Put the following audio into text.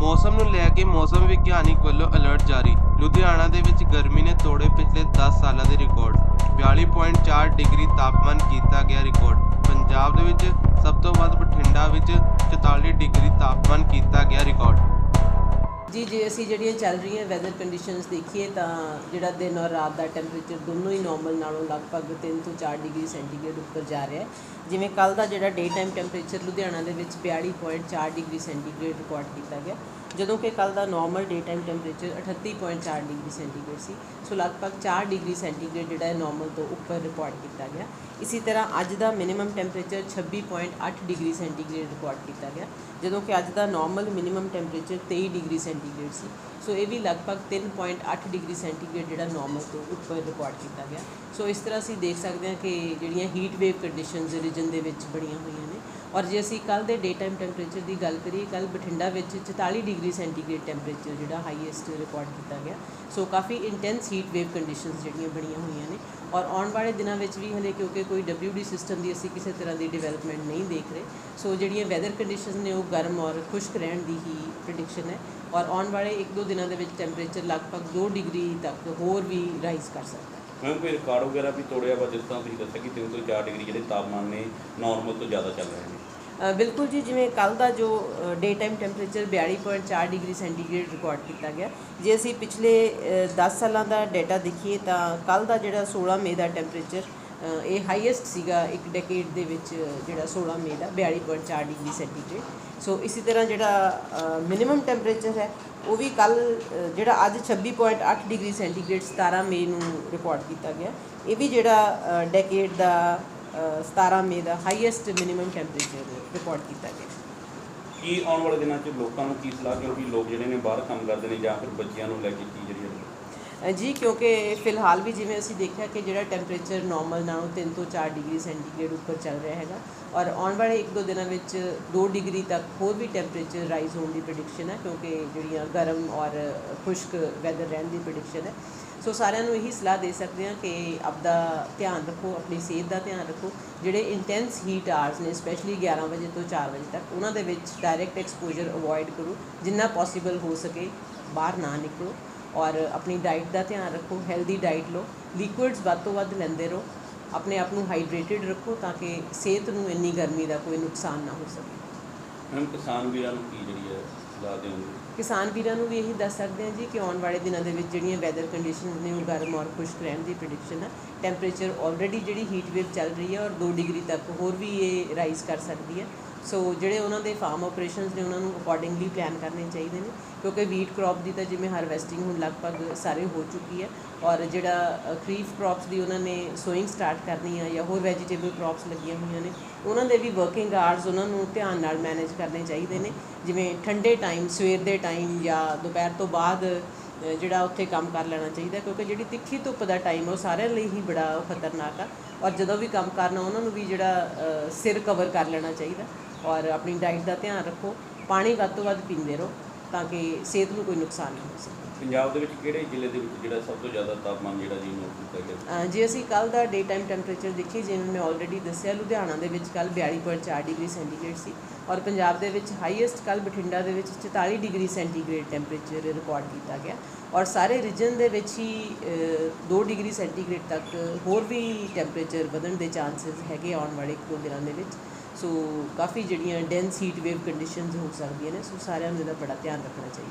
ਮੌਸਮ ਨੂੰ ਲੈ ਕੇ ਮੌਸਮ ਵਿਗਿਆਨਿਕ ਵੱਲੋਂ ਅਲਰਟ ਜਾਰੀ। ਲੁਧਿਆਣਾ ਦੇ ਵਿੱਚ ਗਰਮੀ ਨੇ ਤੋੜੇ ਪਿਛਲੇ 10 ਸਾਲਾਂ ਦੇ ਰਿਕਾਰਡ। 42.4 ਡਿਗਰੀ ਤਾਪਮਾਨ ਕੀਤਾ ਗਿਆ ਰਿਕਾਰਡ। ਪੰਜਾਬ ਦੇ ਵਿੱਚ ਸਭ ਤੋਂ ਵੱਧ ਬਠਿੰਡਾ ਵਿੱਚ 44 ਡਿਗਰੀ ਤਾਪਮਾਨ ਕੀਤਾ ਗਿਆ ਰਿਕਾਰਡ। ਜੀ, ਜੇ ਅਸੀਂ ਜਿਹੜੀਆਂ ਚੱਲ ਰਹੀਆਂ ਵੈਦਰ ਕੰਡੀਸ਼ਨਸ ਦੇਖੀਏ ਤਾਂ ਜਿਹੜਾ ਦਿਨ ਔਰ ਰਾਤ ਦਾ ਟੈਂਪਰੇਚਰ ਦੋਨੋਂ ਹੀ ਨਾਰਮਲ ਨਾਲੋਂ ਲਗਭਗ 3 ਤੋਂ 4 ਡਿਗਰੀ ਸੈਂਟੀਗ੍ਰੇਡ ਉੱਪਰ ਜਾ ਰਿਹਾ ਹੈ। ਜਿਵੇਂ ਕੱਲ ਦਾ ਜਿਹੜਾ ਡੇ ਟਾਈਮ ਟੈਂਪਰੇਚਰ ਲੁਧਿਆਣਾ ਦੇ ਵਿੱਚ 42.4 ਡਿਗਰੀ ਸੈਂਟੀਗ੍ਰੇਡ ਰਿਕਾਰਡ ਕੀਤਾ ਗਿਆ। ਜਦੋਂ ਕਿ ਕੱਲ ਦਾ normal day time temperature 38.4 degree centigrade ਸੀ। ਸੋ ਲਗਭਗ 4 ਡਿਗਰੀ ਸੈਂਟੀਗ੍ਰੇਡ ਜਿਹੜਾ ਹੈ ਨਾਰਮਲ ਤੋਂ ਉੱਪਰ ਰਿਕਾਰਡ ਕੀਤਾ ਗਿਆ। ਇਸੇ ਤਰ੍ਹਾਂ ਅੱਜ ਦਾ minimum temperature 26.8 degree centigrade record ਕੀਤਾ ਗਿਆ। ਜਦੋਂ ਕਿ ਅੱਜ ਦਾ normal minimum temperature 23 degree centigrade ਸੀ। ਸੋ ਇਹ ਵੀ ਲਗਭਗ 3.8 ਡਿਗਰੀ ਸੈਂਟੀਗ੍ਰੇਡ ਜਿਹੜਾ ਨਾਰਮਲ ਤੋਂ ਉੱਪਰ ਰਿਕਾਰਡ ਕੀਤਾ ਗਿਆ। ਸੋ ਇਸ ਤਰ੍ਹਾਂ ਅਸੀਂ ਦੇਖ ਸਕਦੇ ਹਾਂ ਕਿ ਜਿਹੜੀਆਂ ਹੀਟ ਵੇਵ ਕੰਡੀਸ਼ਨਸ ਰੀਜਨ ਦੇ ਵਿੱਚ ਬਣੀਆਂ ਹੋਈਆਂ ਨੇ। ਔਰ ਜੇ ਅਸੀਂ ਕੱਲ ਦੇ ਡੇ ਟਾਈਮ ਟੈਂਪਰੇਚਰ ਦੀ ਗੱਲ ਕਰੀਏ ਕੱਲ ਬਠਿੰਡਾ ਵਿੱਚ 44 ਡਿਗਰੀ ਸੈਂਟੀਗ੍ਰੇਡ ਟੈਂਪਰੇਚਰ ਜਿਹੜਾ ਹਾਈਐਸਟ ਰਿਕਾਰਡ ਕੀਤਾ ਗਿਆ। ਸੋ ਕਾਫੀ ਇੰਟੈਂਸ ਹੀਟ ਵੇਵ ਕੰਡੀਸ਼ਨਸ ਜਿਹੜੀਆਂ ਬਣੀਆਂ ਹੋਈਆਂ ਨੇ। ਔਰ ਆਉਣ ਵਾਲੇ ਦਿਨਾਂ ਵਿੱਚ ਵੀ ਹਲੇ ਕਿਉਂਕਿ ਕੋਈ WD ਸਿਸਟਮ ਦੀ ਅਸੀਂ ਕਿਸੇ ਤਰ੍ਹਾਂ ਦੀ ਡਿਵੈਲਪਮੈਂਟ ਨਹੀਂ ਦੇਖ ਰਹੇ। ਸੋ ਜਿਹੜੀਆਂ ਵੈਦਰ ਕੰਡੀਸ਼ਨਸ ਨੇ ਉਹ ਗਰਮ ਔਰ ਖੁਸ਼ਕ ਰਹਿਣ ਦੀ ਹੀ ਪ੍ਰੈਡਿਕਸ਼ਨ ਹੈ। ਔਰ ਆਉਣ ਵਾਲੇ 1-2 ਦਿਨਾਂ ਦੇ ਵਿੱਚ ਟੈਂਪਰੇਚਰ ਲਗਭਗ 2 ਡਿਗਰੀ ਤੱਕ ਹੋਰ ਵੀ ਰਾਈਜ਼ ਕਰ ਸਕਦਾ ਹੈ। ਮੈਮ ਕੋਈ ਰਿਕਾਰਡ ਵਗੈਰਾ ਵੀ ਤੋੜਿਆ ਵਾ ਜਿਸ ਤਰ੍ਹਾਂ ਤੁਸੀਂ ਦੱਸਿਆ ਕਿ 3 ਤੋਂ 4 ਡਿਗਰੀ ਜਿਹੜੇ ਤਾਪਮਾਨ ਨੇ ਨਾਰਮਲ ਤੋਂ ਜ਼ਿਆਦਾ ਚੱਲ ਰਹੇ ਨੇ। ਬਿਲਕੁਲ ਜੀ ਜਿਵੇਂ ਕੱਲ ਦਾ ਜੋ day time temperature 42.4 degree centigrade record ਕੀਤਾ ਗਿਆ। ਜੇ ਅਸੀਂ ਪਿਛਲੇ ਅ, 10 ਸਾਲਾਂ ਦਾ ਡਾਟਾ ਦੇਖੀਏ ਤਾਂ ਕੱਲ ਦਾ ਜਿਹੜਾ 16 ਮਈ ਦਾ ਟੈਂਪਰੇਚਰ ਇਹ ਹਾਈਐਸਟ ਸੀਗਾ ਇੱਕ ਡੈਕੇਡ ਦੇ ਵਿੱਚ ਜਿਹੜਾ 16 ਮਈ ਦਾ 42.4 ਡਿਗਰੀ ਸੈਂਟੀਗ੍ਰੇਡ। ਸੋ ਇਸੇ ਤਰ੍ਹਾਂ ਜਿਹੜਾ ਮਿਨੀਮਮ ਟੈਂਪਰੇਚਰ ਹੈ ਉਹ ਵੀ ਕੱਲ ਜਿਹੜਾ ਅੱਜ 26.8 ਡਿਗਰੀ ਸੈਂਟੀਗ੍ਰੇਡ 17 ਮਈ ਨੂੰ ਰਿਕਾਰਡ ਕੀਤਾ ਗਿਆ। ਇਹ ਵੀ ਜਿਹੜਾ ਡੈਕੇਡ ਦਾ ਅ, 17 ਮਈ ਦਾ ਹਾਈਐਸਟ ਮਿਨੀਮਮ ਟੈਂਪਰੇਚਰ ਰਿਕਾਰਡ ਕੀਤਾ ਗਿਆ। ਕੀ ਆਉਣ ਵਾਲੇ ਦਿਨਾਂ 'ਚ ਲੋਕਾਂ ਨੂੰ ਕੀ ਸਲਾਹ ਕਿਉਂਕਿ ਲੋਕ ਜਿਹੜੇ ਨੇ ਬਾਹਰ ਕੰਮ ਕਰਦੇ ਨੇ ਜਾਂ ਫਿਰ ਬੱਚਿਆਂ ਨੂੰ ਲੈ ਕੇ ਕੀ ਜਿਹੜੀ ਜੀ, ਕਿਉਂਕਿ ਫਿਲਹਾਲ ਵੀ ਜਿਵੇਂ ਅਸੀਂ ਦੇਖਿਆ ਕਿ ਜਿਹੜਾ ਟੈਂਪਰੇਚਰ ਨਾਰਮਲ ਨਾਲੋਂ 3 ਤੋਂ 4 ਡਿਗਰੀ ਸੈਂਟੀਗ੍ਰੇਡ ਉੱਪਰ ਚੱਲ ਰਿਹਾ ਹੈਗਾ ਔਰ ਆਉਣ ਵਾਲੇ 1-2 ਦਿਨਾਂ ਵਿੱਚ 2 ਡਿਗਰੀ ਤੱਕ ਹੋਰ ਵੀ ਟੈਂਪਰੇਚਰ ਰਾਈਜ਼ ਹੋਣ ਦੀ ਪ੍ਰੈਡਿਕਸ਼ਨ ਹੈ, ਕਿਉਂਕਿ ਜਿਹੜੀਆਂ ਗਰਮ ਔਰ ਖੁਸ਼ਕ ਵੈਦਰ ਰਹਿਣ ਦੀ ਪ੍ਰੈਡਿਕਸ਼ਨ ਹੈ। ਸੋ ਸਾਰਿਆਂ ਨੂੰ ਇਹੀ ਸਲਾਹ ਦੇ ਸਕਦੇ ਹਾਂ ਕਿ ਆਪਦਾ ਧਿਆਨ ਰੱਖੋ, ਆਪਣੀ ਸਿਹਤ ਦਾ ਧਿਆਨ ਰੱਖੋ। ਜਿਹੜੇ ਇੰਟੈਂਸ ਹੀਟ ਆਰਸ ਨੇ ਸਪੈਸ਼ਲੀ 11 ਵਜੇ ਤੋਂ 4 ਵਜੇ ਤੱਕ, ਉਹਨਾਂ ਦੇ ਵਿੱਚ ਡਾਇਰੈਕਟ ਐਕਸਪੋਜ਼ਰ ਅਵੋਇਡ ਕਰੋ। ਜਿੰਨਾ ਪੋਸੀਬਲ ਹੋ ਸਕੇ ਬਾਹਰ ਨਾ ਨਿਕਲੋ। ਔਰ ਆਪਣੀ ਡਾਈਟ ਦਾ ਧਿਆਨ ਰੱਖੋ ਹੈਲਦੀ ਡਾਈਟ ਲਓ ਲਿਕੁਇਡਸ ਵੱਧ ਤੋਂ ਵੱਧ ਲੈਂਦੇ ਰਹੋ ਆਪਣੇ ਆਪ ਨੂੰ ਹਾਈਡਰੇਟਿਡ ਰੱਖੋ ਤਾਂ ਕਿ ਸਿਹਤ ਨੂੰ ਇੰਨੀ ਗਰਮੀ ਦਾ ਕੋਈ ਨੁਕਸਾਨ ਨਾ ਹੋ ਸਕੇ। ਮੈਮ ਕਿਸਾਨ ਵੀਰਾਂ ਨੂੰ ਕੀ ਜਿਹੜੀ ਹੈ ਸਲਾਹ ਦੇਵੋਗੇ ਕਿਸਾਨ ਵੀਰਾਂ ਨੂੰ ਵੀ ਇਹੀ ਦੱਸ ਸਕਦੇ ਹਾਂ ਜੀ ਕਿ ਆਉਣ ਵਾਲੇ ਦਿਨਾਂ ਦੇ ਵਿੱਚ ਜਿਹੜੀਆਂ ਵੈਦਰ ਕੰਡੀਸ਼ਨਸ ਨੇ ਉਹ ਗਰਮ ਔਰ ਖੁਸ਼ਕ ਰਹਿਣ ਦੀ ਪ੍ਰੈਡਿਕਸ਼ਨ ਹੈ ਟੈਂਪਰੇਚਰ ਆਲਰੇਡੀ ਜਿਹੜੀ ਹੀਟ ਵੇਵ ਚੱਲ ਰਹੀ ਹੈ ਔਰ 2 ਡਿਗਰੀ ਤੱਕ ਹੋਰ ਵੀ ਇਹ ਰਾਈਜ਼ ਕਰ ਸਕਦੀ ਹੈ। ਸੋ ਜਿਹੜੇ ਉਹਨਾਂ ਦੇ ਫਾਰਮ ਆਪਰੇਸ਼ਨਸ ਨੇ, ਉਹਨਾਂ ਨੂੰ ਅਕੋਰਡਿੰਗਲੀ ਪਲਾਨ ਕਰਨੇ ਚਾਹੀਦੇ ਨੇ, ਕਿਉਂਕਿ ਵੀਟ ਕ੍ਰੌਪ ਦੀ ਤਾਂ ਜਿਵੇਂ ਹਾਰਵੈਸਟਿੰਗ ਹੁਣ ਲਗਭਗ ਸਾਰੇ ਹੋ ਚੁੱਕੀ ਹੈ ਔਰ ਜਿਹੜਾ ਖਰੀਫ ਕ੍ਰੌਪਸ ਦੀ ਉਹਨਾਂ ਨੇ ਸੋਇੰਗ ਸਟਾਰਟ ਕਰਨੀ ਆ ਜਾਂ ਹੋਰ ਵੈਜੀਟੇਬਲ ਕ੍ਰੌਪਸ ਲੱਗੀਆਂ ਹੋਈਆਂ ਨੇ, ਉਹਨਾਂ ਦੇ ਵੀ ਵਰਕਿੰਗ ਆਵਰਸ ਉਹਨਾਂ ਨੂੰ ਧਿਆਨ ਨਾਲ ਮੈਨੇਜ ਕਰਨੇ ਚਾਹੀਦੇ ਨੇ, ਜਿਵੇਂ ਠੰਡੇ ਟਾਈਮ ਸਵੇਰ ਦੇ ਟਾਈਮ ਜਾਂ ਦੁਪਹਿਰ ਤੋਂ ਬਾਅਦ ਜਿਹੜਾ ਉੱਥੇ ਕੰਮ ਕਰ ਲੈਣਾ ਚਾਹੀਦਾ ਕਿਉਂਕਿ ਜਿਹੜੀ ਤਿੱਖੀ ਧੁੱਪ ਦਾ ਟਾਈਮ ਉਹ ਸਾਰਿਆਂ ਲਈ ਹੀ ਬੜਾ ਖਤਰਨਾਕ ਆ, ਔਰ ਜਦੋਂ ਵੀ ਕੰਮ ਕਰਨਾ, ਉਹਨਾਂ ਨੂੰ ਵੀ ਜਿਹੜਾ ਸਿਰ ਕਵਰ ਕਰ ਲੈਣਾ ਚਾਹੀਦਾ। ਔਰ ਆਪਣੀ ਡਾਈਟ ਦਾ ਧਿਆਨ ਰੱਖੋ ਪਾਣੀ ਵੱਧ ਤੋਂ ਵੱਧ ਪੀਂਦੇ ਰਹੋ ਤਾਂ ਕਿ ਸਿਹਤ ਨੂੰ ਕੋਈ ਨੁਕਸਾਨ ਨਾ ਹੋ ਸਕੇ। ਪੰਜਾਬ ਦੇ ਵਿੱਚ ਕਿਹੜੇ ਜ਼ਿਲ੍ਹੇ ਦੇ ਵਿੱਚ ਜਿਹੜਾ ਸਭ ਤੋਂ ਜ਼ਿਆਦਾ ਤਾਪਮਾਨ ਜਿਹੜਾ ਜੀ ਨੋਟ ਕੀਤਾ ਗਿਆ? ਜੇ ਅਸੀਂ ਕੱਲ ਦਾ ਡੇ ਟਾਈਮ ਟੈਂਪਰੇਚਰ ਦੇਖੀਏ ਜਿਵੇਂ ਮੈਂ ਆਲਰੇਡੀ ਦੱਸਿਆ ਲੁਧਿਆਣਾ ਦੇ ਵਿੱਚ ਕੱਲ 42.4 ਡਿਗਰੀ ਸੈਂਟੀਗ੍ਰੇਡ ਸੀ ਔਰ ਪੰਜਾਬ ਦੇ ਵਿੱਚ ਹਾਈਐਸਟ ਕੱਲ ਬਠਿੰਡਾ ਦੇ ਵਿੱਚ 44 ਡਿਗਰੀ ਸੈਂਟੀਗ੍ਰੇਡ ਟੈਂਪਰੇਚਰ ਰਿਕਾਰਡ ਕੀਤਾ ਗਿਆ ਔਰ ਸਾਰੇ ਰੀਜਨ ਦੇ ਵਿੱਚ ਹੀ 2 ਡਿਗਰੀ ਸੈਂਟੀਗ੍ਰੇਡ ਤੱਕ ਹੋਰ ਵੀ ਟੈਂਪਰੇਚਰ ਵਧਣ ਦੇ ਚਾਂਸਸ ਹੈਗੇ ਆਉਣ ਵਾਲੇ ਦੋ ਦਿਨਾਂ ਦੇ ਵਿੱਚ। ਸੋ ਕਾਫੀ ਜਿਹੜੀਆਂ ਡੈਂਸ ਹੀਟ ਵੇਵ ਕੰਡੀਸ਼ਨਸ ਹੋ ਸਕਦੀਆਂ ਨੇ ਸੋ ਸਾਰਿਆਂ ਨੂੰ ਇਹਦਾ ਬੜਾ ਧਿਆਨ ਰੱਖਣਾ ਚਾਹੀਦਾ।